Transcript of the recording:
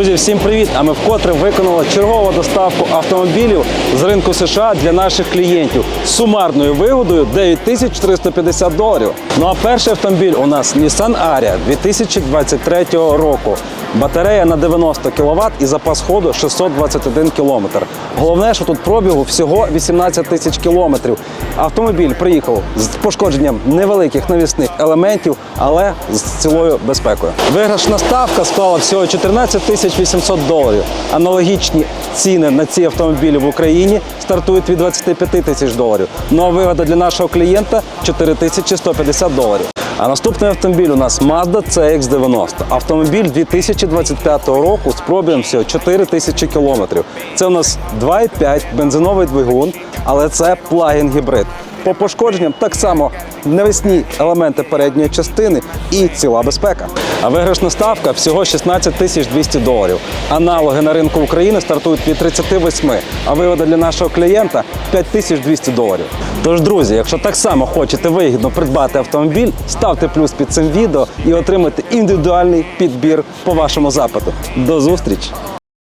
Друзі, всім привіт! А ми вкотре виконали чергову доставку автомобілів з ринку США для наших клієнтів з сумарною вигодою 9350 доларів. Ну а перший автомобіль у нас Nissan Ariya 2023 року. Батарея на 90 кВт і запас ходу 621 км. Головне, що тут пробігу всього 18 тисяч кілометрів. Автомобіль приїхав з пошкодженням невеликих навісних елементів, але з цілою безпекою. Виграшна ставка склала всього 14 тисяч 800 доларів. Аналогічні ціни на ці автомобілі в Україні стартують від 25 тисяч доларів. Ну а вигода для нашого клієнта 4150 доларів. А наступний автомобіль у нас Mazda CX-90. Автомобіль 2025 року з пробігом всього 4 тисячі кілометрів. Це у нас 2,5 бензиновий двигун, але це плагін гібрид. По пошкодженням так само навесні елементи передньої частини і ціла безпека. А виграшна ставка всього 16 тисяч 200 доларів. Аналоги на ринку України стартують від 38, а вигода для нашого клієнта 5200 доларів. Тож, друзі, якщо так само хочете вигідно придбати автомобіль, ставте плюс під цим відео і отримайте індивідуальний підбір по вашому запиту. До зустрічі!